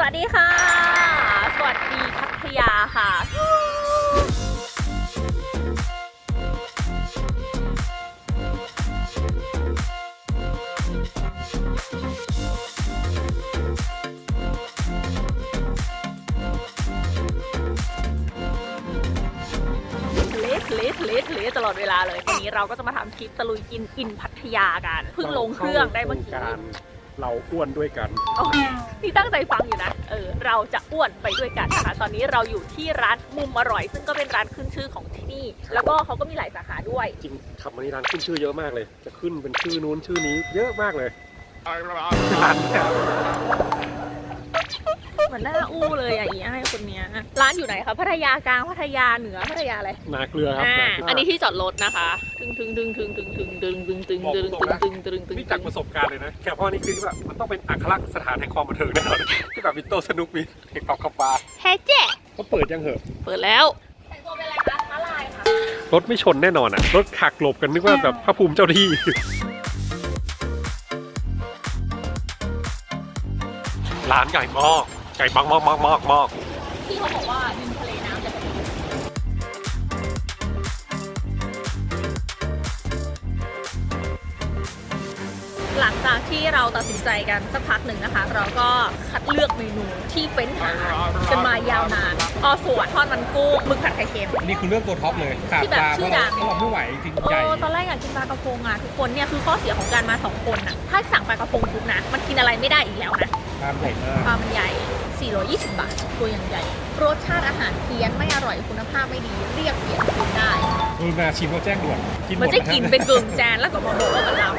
สวัสดีค่ะ สวัสดีพัทยาค่ะ ทะเลทะเลทะเลทะเลตลอดเวลาเลย วันนี้เราก็จะมาทำคลิปตะลุยกินอินพัทยากัน เพิ่งลงเครื่องได้เมื่อกี้ เราอ้วนด้วยกันโอเคนี่ตั้งใจฟังอยู่นะ เออ เราจะอ้วนไปด้วยกันนะคะ ตอนนี้เราอยู่ที่ร้านมุมอร่อย ซึ่งก็เป็นร้านขึ้นชื่อของที่นี่ แล้วก็เขาก็มีหลายสาขาด้วย จริงขับมานี่ร้านขึ้นชื่อเยอะมากเลย จะขึ้นเป็นชื่อนู้นชื่อนี้เยอะมากเลยร้านเนี่ย เหมือนหน้าอู้เลยอะอีไอ้คนเนี้ย ร้านอยู่ไหนคะพัทยากลางพัทยาเหนือพัทยาอะไร นาเกลือครับอ่า นาเกลือันนี้ที่จอดรถนะคะตึงตึงตึงตึงตึงตึงตึงตึงตึงตึงตึงตึงตึงตึงตึงนี่จากประสบการณ์เลยนะแค่พ่อนี่คือแบบมันต้องเป็นอัครสถานแห่งความบันเทิงแน่นอนที่แบบมีโต๊ะสนุกมีเพลงเป่าขับบาร์แฮเจ๊เขาเปิดยังเหอะ เปิดแล้ว แต่งตัวเป็นอะไรคะม้าลายค่ะ รถไม่ชนแน่นอนอะ รถขักหลบกันนึกว่าแบบพระภูมิเจ้าที่ ร้านใหญ่มาก ใหญ่มากมากมากมากมากที่เขาบอกว่าดินทะเลน้ำจะเป็นหลังจากที่เราตัดสินใจกันสักพักหนึ่งนะคะ เราก็คัดเลือกเมนูที่เฟ้นหากันมายาวนานออส่วนทอดมันกุ้งหมึกผัดไข่เค็ม นี่คือเรื่องตัวท็อปเลยขาดที่แบบปลาชื่เพอราะดัเรางเพราะเราไม่ไหวจริงเอใหญ่อตอนแรกอยากกินปลากระพงอะทุกคนเนี่ยคือข้อเสียของการมาสองคนน่ะถ้าสั่งปลากระพงปุ๊บนะ มันกินอะไรไม่ได้อีกแล้วนะปลาใหญ่มาก ปลามันใหญ่ 420 บาท ตัวอย่างใหญ่ รสชาติอาหารเพี้ยนไม่อร่อยคุณภาพไม่ดี เรียกเปลี่ยนคืนได้กรุณาชิมแล้วแจ้งด่วนกินหมมันดจะกินเป็นเกิงจานแล้วก็มาบอกว่ามันเรา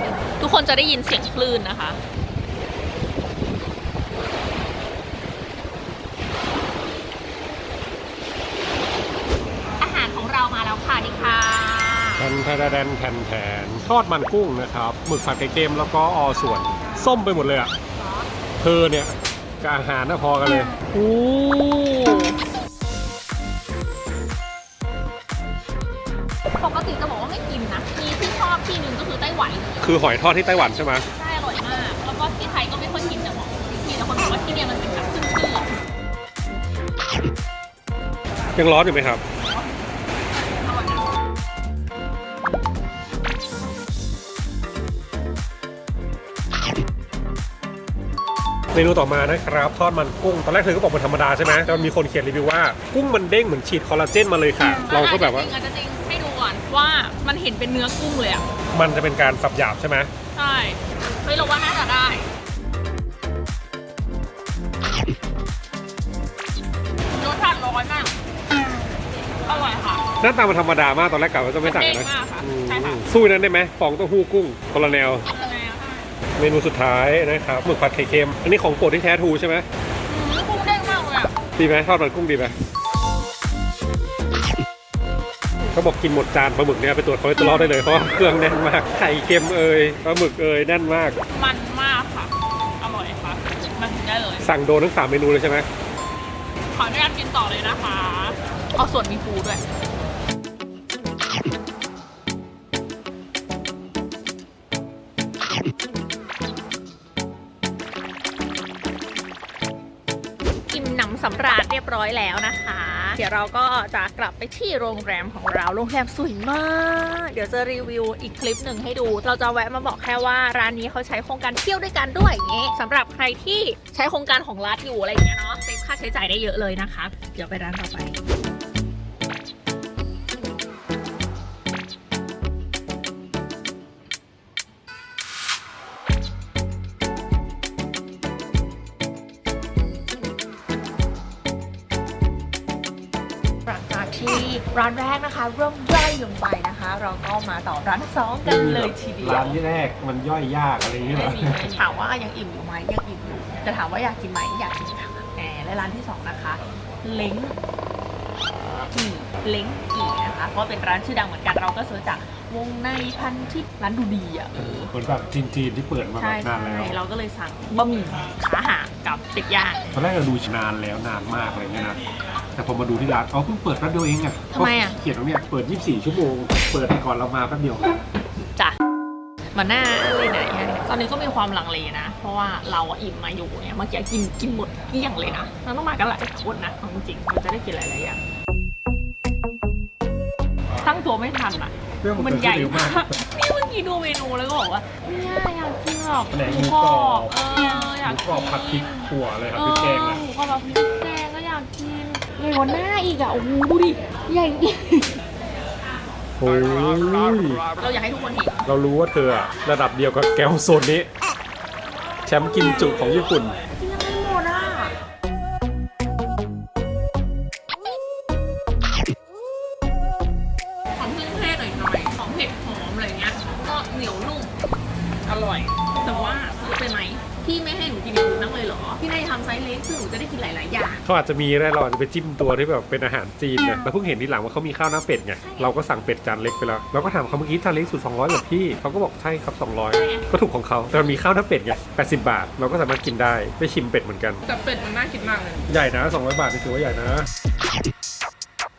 ทุกคนจะได้ยินเสียงคลื่นนะคะ อาหารของเรามาแล้วค่ะนี่ค่ะ แทนแทนแทนแทนแทนทอดมันกุ้งนะครับหมึกผัดไข่เค็มแล้วก็ออส่วน ส้มไปหมดเลยอะเธอเนี่ย กับอาหารน่ะพอกันเลยโอ้ปกติจะบอกว่าไม่กินนะ มีที่ชอบที่หนึงก็คือไต้หวันคือหอยทอดที่ไต้หวันใช่ไหมใช่อร่อยมาก แล้วก็ที่ไทยก็ไม่ค่อยกินแต่บอกที่แล้วคนบอกว่าที่เนี่ยมันเป็นแบบขึ้นชื่ออะยังร้อนอยู่ไหมครับ มนูต่อมานะครับทอดมันกุ้งตอนแรกเธอก็บอกมันธรรมดาใช่ไหมแต่มันมีคนเขียนรีวิวว่ากุ้งมันเด้งเหมือนฉีดคอลลาเจนมาเลยค่ะ เราก็แบบว่าจริงๆอาจจะจริงให้ดูก่อนว่ามันเห็นเป็นเนื้อกุ้งเลยอะมันจะเป็นการสับหยาบใช่ไหมใช่เฮ้ยเราว่าน่าจะได้รสชาติร้อนมากอร่อยค่ะ หน้าตามันธรรมดามากตอนแรกกะว่าจะไม่สั่งเด้งนะมากค่ะอืมใช่ค่ะ สู้นั้นได้ไหมฟองเต้าหู้กุ้งคนละแนวอะไรอะค่ะ เมนูสุดท้ายนะครับหมึกผัดไข่เค็ม อันนี้ของโปรดที่แท้ทรูใช่ไหมอืมกุ้งเด้งมากเลยอะดีไหมทอดมันกุ้งดีไหมเขาบอกกินหมดจานปลาหมึกเนี่ยไปตรวจคอเลสเตอรอลได้เลยเพราะว่าเครื่องแน่นมากไข่เค็มเอ่ยปลาหมึกเอ่ยแน่นมาก มันมากค่ะ อร่อยค่ะมาถึงได้เลย สั่งโดนทั้งสามเมนูเลยใช่ไหมขออนุญาตกินต่อเลยนะคะ เอาส่วนมีปูด้วย ร้อยแล้วนะคะ เดี๋ยวเราก็จะกลับไปที่โรงแรมของเรา โรงแรมสวยมาก เดี๋ยวจะรีวิวอีกคลิปหนึ่งให้ดู เราจะแวะมาบอกแค่ว่าร้านนี้เขาใช้โครงการเที่ยวด้วยกันด้วยอย่างงี้สำหรับใครที่ใช้โครงการของรัฐอยู่อะไรอย่างเงี้ยเนาะเซฟค่าใช้จ่ายได้เยอะเลยนะคะ เดี๋ยวไปร้านต่อไป ที่ร้านแรกนะคะ เริ่มย่อยลงไปนะคะ เราก็มาต่อร้านที่สองกันเลยทีเดียวร้านที่แรกมันย่อยยากอะไรอย่างเงี้ยเหรไม่อมีไม่มีถามว่ายังอิ่มอยู่ไหมยังอิ่มอยู่แต่ถามว่าอยากกินไหมอยากกินค่ะแหมและร้านที่สองนะคะ เล้งกี่เล้งกี่นะคะเพราะเป็นร้านชื่อดังเหมือนกันเราก็เสิร์ชจากวงในพันทิพย์ร้านดูดีอะเออ เหมือนแบบจีนๆที่เปิดมาแบใช่บนานใช่แล้วเราก็เลยสั่งบะหมี่ขาห่างกับเป็ดย่างตอนแรกเราดูนานแล้วนานมากอะไรเงี้ยนะ แต่พอมาดูที่ร้านอ๋อเพิ่งเปิดแป๊บเดียวเองอะทำไมอะเขียนตรงเนี้ยเปิด 24 ชั่วโมง เปิดก่อนเรามาแป๊บเดียว จ้ะมาหน้าเลยไหนให้ตอนนี้ก็มีความลังเลนะ เพราะว่าเราอะอิ่มมาอยู่เนี่ยเมื่อกี้กินกินหมดเกลี้ยงเลยนะเราต้องมากันหลายคนนะเอาจริงๆมันจะได้กินหลายๆอย่างตั้งตัวไม่ทันอะเรื่องมันใหญ่เร็วมามากกนี่เมื่อกี้ดูเมนูแล้วก็บอกว่าเนี่ยอยากกินแบบแหนมหหมูมูกกรรออบบเอออยากหมูกรอบผัดพริกขั่วเลยครับเอพริกแกงอนะหมูกรอบแบบพริกแกงก็อยากกิน ใหญ่กว่าหน้าอีกอะโอ้โหดูดิใหญ่จริงโอ้ยเราอยากให้ทุกคนเห็นเรารู้ว่าเธออะระดับเดียวกับแก้วโซนนี้ แชมป์กินจุของญี่ปุ่น เขาอาจจะมีได้เราอาจจะไปจิ้มตัวที่แบบเป็นอาหารจีนไงเราเพิ่งเห็นทีหลังว่าเขามีข้าวหน้าเป็ดไงเราก็สั่งเป็ดจานเล็กไปแล้วเราก็ถามเขาเมื่อกี้จานเล็กสุด200เหรอพี่เขาก็บอกใช่ครับ 200 ก็ถูกของเขาแต่มันมีข้าวหน้าเป็ดไง80 บาท เราก็สามารถกินได้ได้ชิมเป็ดเหมือนกัน แต่เป็ดมันน่ากินมากเลยใหญ่นะ 200 บาทนี่ถือว่าใหญ่นะ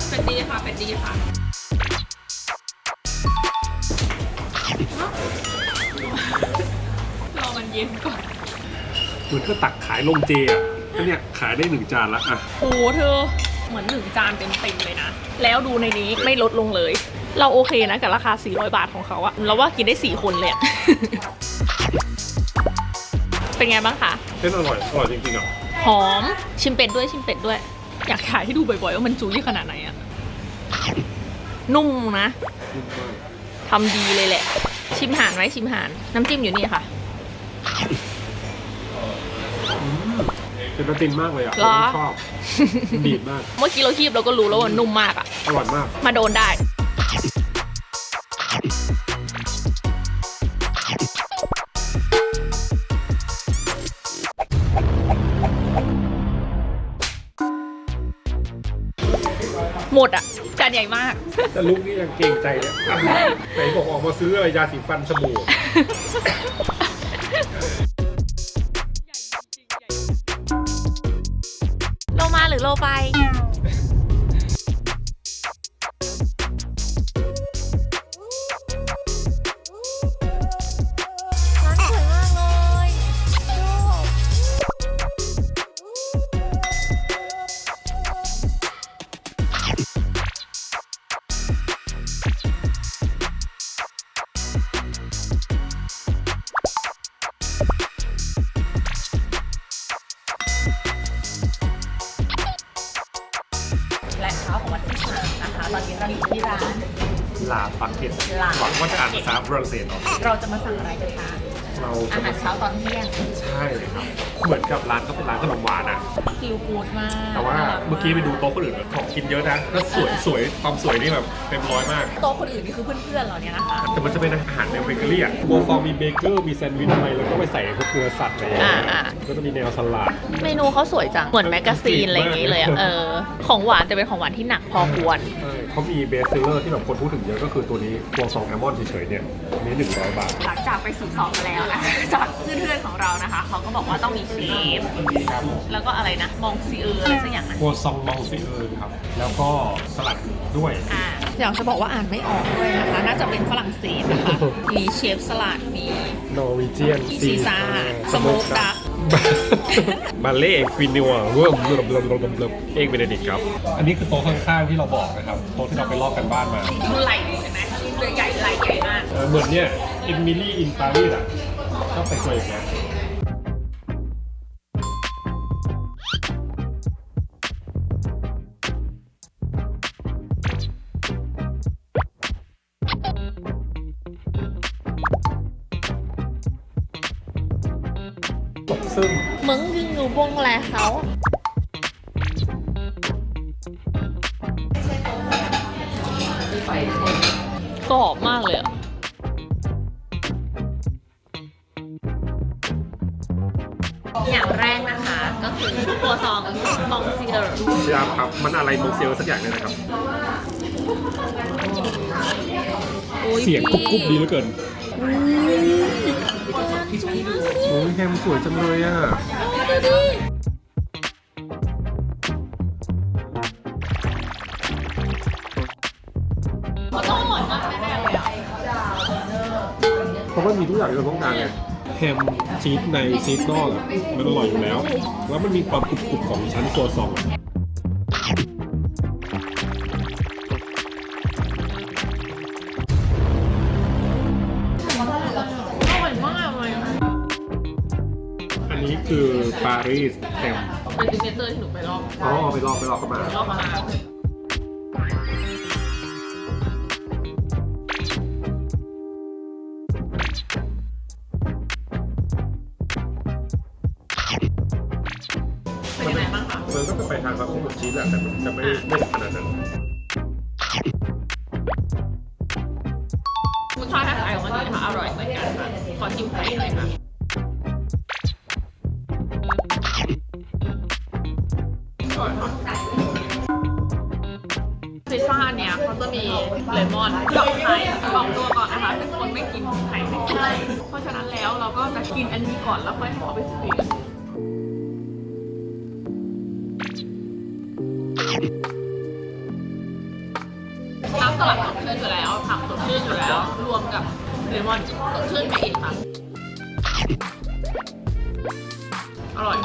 เป็ดดีค่ะเป็ดดีค่ะรอมันเย็นก่อนเหมือนก็ตักขายลงเจอะ แล้วเนี่ยขายได้หนึ่งจานละอะ โอ้เธอเหมือนหนึ่งจานเต็มๆเลยนะ แล้วดูในนี้ไม่ลดลงเลย เราโอเคนะกับราคา 400 บาทของเขาอะเราว่ากินได้ 4 คนเลยอะ เป็นไงบ้างคะ เส้นอร่อย อร่อยจริงๆอะ หอมชิมเป็ดด้วยชิมเป็ดด้วย อยากถ่ายให้ดูบ่อยๆ ว่ามันจุยขนาดไหนอะนุ่มนะนุ่มมากทำดีเลยแหละ ชิมหานไว้ชิมหาน น้ำจิ้มอยู่นี่ค่ะ เป็นปลาตินมากเลยอะเหรอ ชอบดีดมากเมื่อกี้เราคีบเราก็รู้แล้วว่านุ่มมากอะอร่อยมาก มาโดนได้ หมดอะจานใหญ่มาก แต่ลุกนี่ยังเกรงใจเลยอะไหนบอกออกมาซื้ออะไรยาสีฟันสบู่ ตอนนี้เราอยู่ที่ร้าน ลาปักเก็ตลา หวังว่าจะอ่านภาษาฝรั่งเศสเนาะเราจะมาสั่งอะไรกันคะเราอาจะหารมาเช้าตอนเที่ยง ใช่ครับ เหมือนกับร้านก็เป็นร้านขนมหวานอะ ฟิลกูดมากแต่ว่าน่รัเมื่อกี้ไปดูโต๊ะคนอื่นของกินเยอะนะแล้วสวยสวยความสวยนี่แบบเต็มร้อยมาก โต๊ะคนอื่นนี่คือเพื่อนๆเราเนี่ยนะคะ แต่มันจะเป็นอาหารแนวเบเกอรี่อะโมฟองมีเบเกอร์มีแซนด์วิชอะไรแล้วก็ไปใส่พวกเกลือสัตว์อะไรอย่างเงี้ยอ่า ก็จะมีแนวสลัด เมนูเขาสวยจัง เหมือนแมกกาซีนอะไรอย่างงี้เลยอะเออ ของหวานจะเป็นของหวานที่หนักพอควร ใช่เขามีเบสเซลเลอร์ที่แบบคนพูดถึงเยอะก็คือตัวนี้ตัวซองแอลมอนด์เฉยๆเนี่ยอันนี้หนึ่งร้อยบาท หลังจากไปสืบสอบมาแล้วนะ จากเพื่อนๆของเรานะคะ เขาก็บอกว่าต้องมีเชฟครับแล้วก็อะไรนะมองซีเออร์อะไรสักอย่างนะตัวซองมองซิเออร์ครับ แล้วก็สลัดด้วย อ่าอยากจะบอกว่าอ่านไม่ออกด้วยนะคะ น่าจะเป็นฝรั่งเศสนะคะ มีเชฟสลัด มี นอร์วีเจียนซีซ่าสโมกดัก บัลเล่ควินัวเวิร์มเวิร์มเวิร์มเวิร์มเวิร์มเอกเบเนดิกครับ อันนี้คือโต๊ะข้างๆที่เราบอกนะครับ โต๊ะที่เราไปลอกกันบ้านมาดูไหล่เห็นไหมใหญ่ไหล่ใหญ่มาก เออเหมือนเนี่ยอินมิลี่อินปารีสอะชอบใส่ตัวอย่าง วซองมองซีเดอร์เชียร์ครับมันอะไรมงเซลสักอย่างเนี่ยนะครับเสียงกรุบกรุบดีเหลือเกินโอ้ยแฮมสวยจังเลยอะเขาต้องอร่อยมากแน่ๆเลยอะโหราะว่ามีทุกอย่างที่เราต้องการไงแฮมชีสในชีสนอกอะมันอร่อยอยู่แล้ว แล้วมันมีความกรุบๆของชั้นตัวซองอะอร่อยมากเลยอันนี้คือปารีสแฮมเป็นซิกเนเจอร์ที่หนูไปลองอ๋อไปลองไปลองเข้ามา ลองมา แต่มันจะไม่ไม่ขนาดนั้นรสชาติคล้ายๆของมันนี่คะอร่อยเหมือนกันค่ะขอชิมไข่หน่อยค่ะอร่อยค่ะพิซซ่าเนี่ยเขาจะมีเลมอนกับไข่บอกตัวก่อนนะคะเป็นคนไม่กินไข่ไม่กินเพราะฉะนั้นแล้วเราก็จะกินอันนี้ก่อนแล้วค่อยให้เขาไปซื้อ อยู่แล้วผักสดชื่นอยู่แล้ว รวมกับเลมอนสดชื่นไปอีกค่ะ อร่อย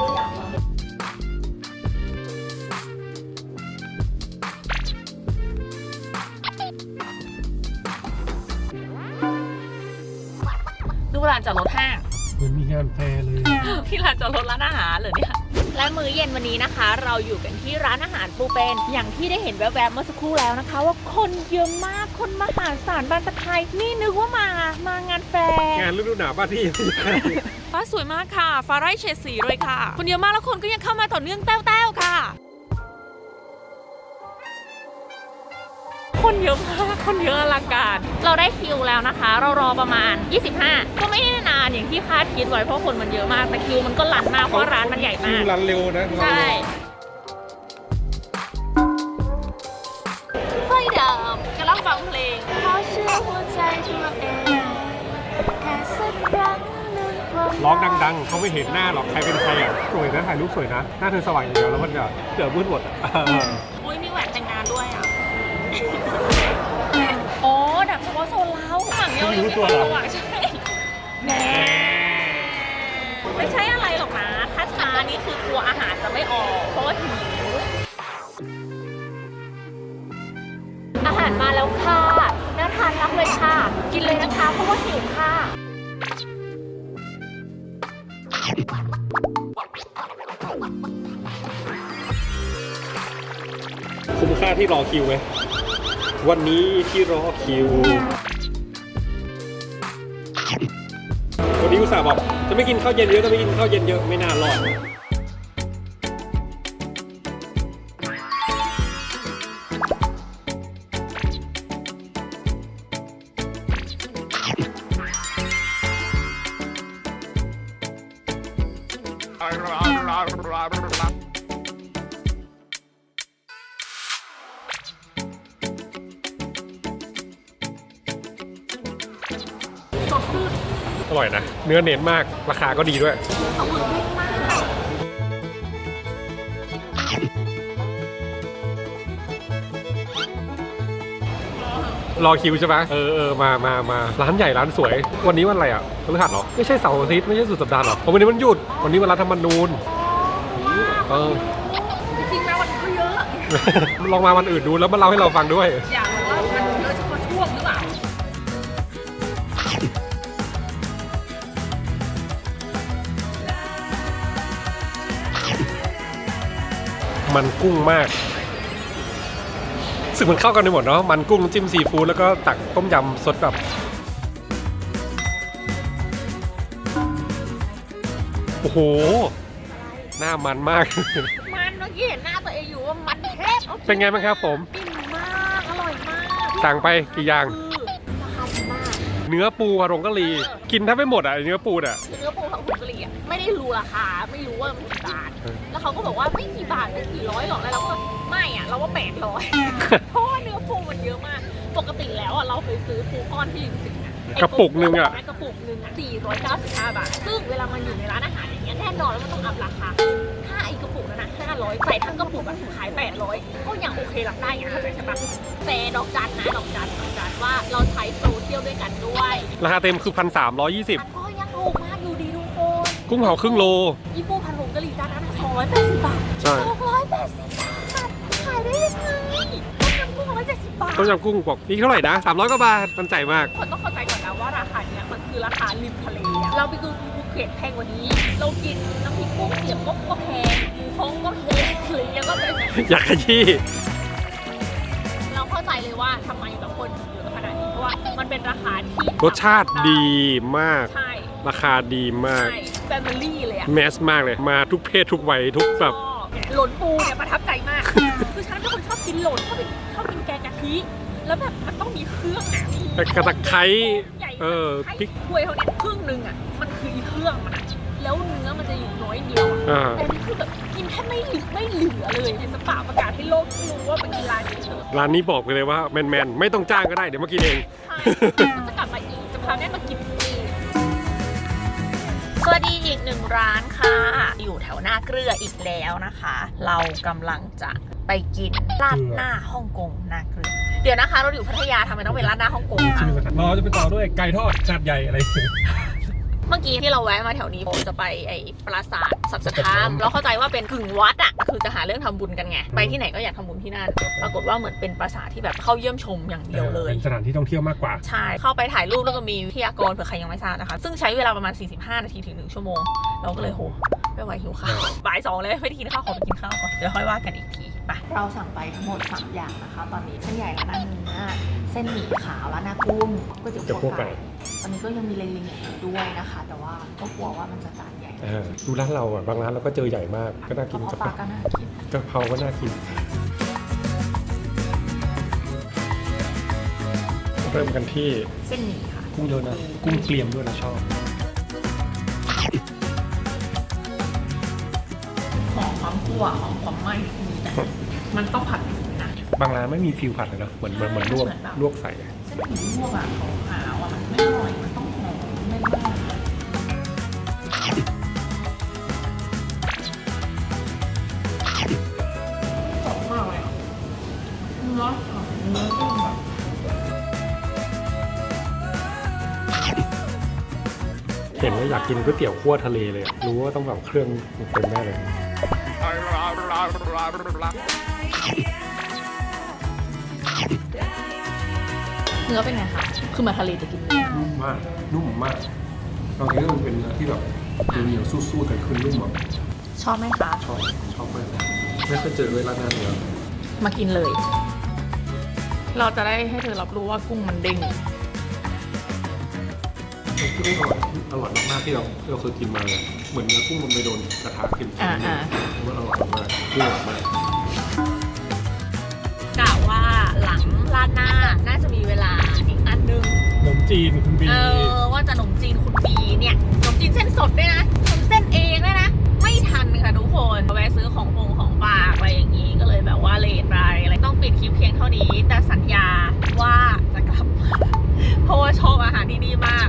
ดูร้านจอดรถห้าง เหมือนมีงานแฟร์เลย ที่ร้านจอดรถร้านอาหารเหรอเนี่ย และมื้อเย็นวันนี้นะคะ เราอยู่กันที่ร้านอาหารปูเป็น อย่างที่ได้เห็นแวบๆเมื่อสักครู่แล้วนะคะ ว่าคนเยอะมากคนมหาศาลบานตะไคร้นี่นึกว่ามามางานแฟร์งานฤดูหนาวบ้านที่ ฟ้าสวยมากค่ะ ฟ้าไร่เฉดสีเลยค่ะ คนเยอะมากแล้วคนก็ยังเข้ามาต่อเนื่องแต้วๆค่ะ คนเยอะมาก คนเยอะอลังการ เราได้คิวแล้วนะคะ เรารอประมาณ 25 ก็ไม่ได้นานอย่างที่คาดคิดไว้เพราะคนมันเยอะมาก แต่คิวมันก็ลันมากเพราะร้านมันใหญ่มากรันเร็วนะใช่ไฟดับกำลังฟังเพลงขอเชื่อหัวใจตัวเองแค่สักครั้งหนึ่งความร้องดังๆ เขาไม่เห็นหน้าหรอก ใครเป็นใครอะ สวยนะถ่ายรูปสวยนะ หน้าเธอสว่างอย่างเดียวแล้วมันจะเดือดมืดหมดอะเอออุ้ยมีแหวนแต่งงานด้วย อะอ๋อดับเฉพาะโซนเราฝั่งเดียวยังไม่ค่อยสว่างใช่แหมไม่ใช่อะไรหรอกนะ ถ้าช้านี่คือกลัวอาหารจะไม่ออกเพราะว่าหิว อาหารมาแล้วค่ะน่าทานรับเลยค่ะ กินเลยนะคะเพราะว่าหิวค่ะ คุ้มค่าที่รอคิวไหม วันนี้ที่รอคิว วันนี้อุตส่าห์บอกจะไม่กินข้าวเย็นเยอะจะไม่กินข้าวเย็นเยอะไม่น่ารอดอ เนื้อเน้นมาก ราคาก็ดีด้วยรอคิวใช่ไหมเออเออมามามาร้านใหญ่ร้านสวย วันนี้วันอะไรอะพฤหัสเหรอ ไม่ใช่เสาร์อาทิตย์ไม่ใช่สุดสัปดาห์หรอเพราะวันนี้มันหยุด วันนี้วันรัฐธรรมนูญเออ จริงๆนะวันนี้ก็เยอะ ลองมาวันอื่นดูแล้วมาเล่าให้เราฟังด้วย อยา มันกุ้งมากสึกมันเข้ากันไปหมดเนาะมันกุ้งจิ้มซีฟู้ดแล้วก็ตักต้มยำสดแบบโอ้โห หน้ามันมาก มันเมื่อกี้เห็นหน้าตัวเองอยู่ว่ามันเทพเป็นไงบ้างครับผมอิ่มมาก อร่อยมากสั่งไปกี่อย่าง คือราคาดีมาก เนื้อปูฮารงกะหรี่กินแทบไม่หมดอะไอ้เนื้อปูอะ คือเนื้อปูของคุณกะหรี่อะไม่ได้รู้ราคาไม่รู้ว่ามันกี่บาท เออ แล้วเขาก็บอกว่าไม่กี่บาทไม่กี่ร้อยหรอกแล้วเราก็ไม่อะเราว่าแปดร้อยเพราะว่าเนื้อปูมันเยอะมาก ปกติแล้วอะเราเคยซื้อปูก้อนที่ริมสิงอะไอ้กระปุกหนึ่งอะกระปุกหนึ่งอะสี่ร้อยเก้าสิบห้าบาท ซึ่งเวลามันอยู่ในร้านอาหารอย่างเงี้ยแน่นอนแล้วมันต้องอัพราคา ถ้าไอ้กระปุกนั้นนะห้าร้อย500ใส่ทั้งกระปุกอะขาย800ก็ยังโอเครับได้ไงเข้าใจใช่ปะแต่ดอกจันนะดอกจันดอกจันว่าเราใช้โซเชียลด้วยกันด้วยราคาเต็มคือพันสามร้อยยี่สิบมันก็ยังถูกมากอยู่ดีทุกคนกุ้งเผาครึ่งโลญี่ปุ่นพันหงกะหรี่จานนั้นสองร้อยแปดสิบบาทใช่สองร้อยแปดสิบบาทขายได้ยังไงต้มยำกุ้งร้อยเจ็ดสิบบาทต้มยำกุ้งบอกนี่เท่าไหร่นะสามร้อยกว่าบาทมันใจมากคนต้องเข้าใจก่อนนะว่าราคาเนี้ยมันคือราคาริมทะเลอะเราไปดูภูเก็ตแพงกว่านี้ เรากินน้ำพริกกุ้งเสียบก็ก็แพง หมูฮ้องก็แพงอะไรอย่างเงี้ยก็เป็นแบบอยากขยี้เราเข้าใจเลยว่าทำไมแบบคนถึงเยอะขนาดนี้เพราะว่ามันเป็นราคาที่รสชาติดีมาก ใช่ราคาดีมาก ใช่แฟมิลี่เลยอะแมสมากเลย มาทุกเพศทุกวัยทุกแบบหล่นปูเนี่ยประทับใจมาก คือฉันเป็นคนชอบกินหล่นชอบกินชอบกินแกงกะทิแล้วแบบมันต้องมีเครื่องอะมีกระตะไคร้ใหญ่เออพพริริกกถ้วยเท่าเนี้ยครึ่งหนึงอะมันคืออีเครื่องมันอะ แล้วเนื้อมันจะอยู่น้อยเดียวอะอ่า แต่นี่คือแบบกินแทบไม่เหลือไม่เหลือเลยในสปาประกาศให้โลกรู้ว่าเป็นร้านนี้เถอะร้านนี้บอกไปเลยว่าแมนๆ ไม่ต้องจ้างก็ได้เดี๋ยวมากินเอง ใช่จะกลับมาอีกจะพาแม่มากินเองสวัสดีอีกหนึ่งร้านค่ะ อยู่แถวหน้าเกลืออีกแล้วนะคะ เรากำลังจะไปกินราดหน้าฮ่องกงหน้าเกลือ เดี๋ยวนะคะ เราอยู่พัทยาทำไมต้องเป็นราดหน้าฮ่องกงคะเราจะไปต่อด้วยไก่ทอดชาติใหญ่อะไร เมื่อกี้ที่เราแวะมาแถวนี้ผมจะไปไอ้ปราสาทสัจธรรมเราเข้าใจว่าเป็นกึ่งวัดอะคือจะหาเรื่องทำบุญกันไง ไปที่ไหนก็อยากทำบุญที่นั่น ปรากฏว่าเหมือนเป็นปราสาทที่แบบเข้าเยี่ยมชมอย่างเดียวเลยเป็นสถานที่ท่องเที่ยวมากกว่า ใช่ เข้าไปถ่ายรูปแล้วก็มีวิทยากรเผื่อใครยังไม่ทราบนะคะ ซึ่งใช้เวลาประมาณ 45 นาทีถึง 1 ชั่วโมง เราก็เลยโหไม่ไหวหิวข้าวบ่ายสองเลยไม่ได้กินข้าวขอไปกินข้าวก่อนเดี๋ยวค่อยว่ากันอีกทีไปเราสั่งไปทั้งหมด 3 อย่างนะคะ ตอนนี้เส้นใหญ่ร้านหน้าเนื้อเส้นหมี่ขาวร้านหน้ากุ้งก๋วยเตี๋ยวเดี๋ยวพคั่ววกไก่ไก่ต อนนี้ก็ยังมีเล็งๆอยู่ด้วยนะคะ แต่ว่าก็กลัวว่ามันจะจานใหญ่เออดูร้านเราอะบางร้านเราก็เจอใหญ่มากก็น่ากินเพกะราะเพปลาราก็น่ากินกะเพราก็น่ากิน เริ่มกันที่เส้นหมี่ค่ะ กุ้งเยอะนะ กุ้งเกลียมด้วยนะชอบหอมความคั่วหอมความไหม้มีแต่มันต้องผัดนะบางร้านไม่มีฟิลผัดเลยนะเหมือนเหมือนเหมือนลวกเหมือนแบบลวกใส่อะเส้นหมี่ลวกอะขาว อยากกินก๋วยเตี๋ยวคั่วทะเลเลยอะรู้ว่าต้องแบบเครื่องเต็มแน่เลย เนื้อเป็นไงคะ คือมาทะเลจะกิน นุ่มมาก นุ่มมากบางทีก็มันเป็นเนื้อที่แบบเหนียวๆสู้ๆแต่คือนุ่มแบบชอบไหมคะ ชอบชอบมากไม่เคยเจอเลยร้านหน้าเนื้อมากินเลย เราจะได้ให้เธอรับรู้ว่ากุ้งมันเด้ง กุ้งอร่อยมากๆที่เราเราเคยกินมาเหมือนเนื้อกุ้งมันไปโดนกระทะกินมๆอ่าอ่ว่าอร่อยมากกุ้งอร่อยมากกะว่าหลังลาดหน้าน่าจะมีเวลาอีกอันนึง ขนมจีนคุณบี เออว่าจะขนมจีนคุณบีเนี่ยขนมจีนเส้นสดด้วยนะทำเส้นเองด้วยนะ ไม่ทันค่ะทุกคนแวะซื้อของปงของฝากไปอย่างนี้ก็เลยแบบว่าเลทไปอะไรต้องปิดคลิปเพียงเท่านี้ แต่สัญญาว่าจะกลับเพราะว่าชอบอาหารที่นี่มาก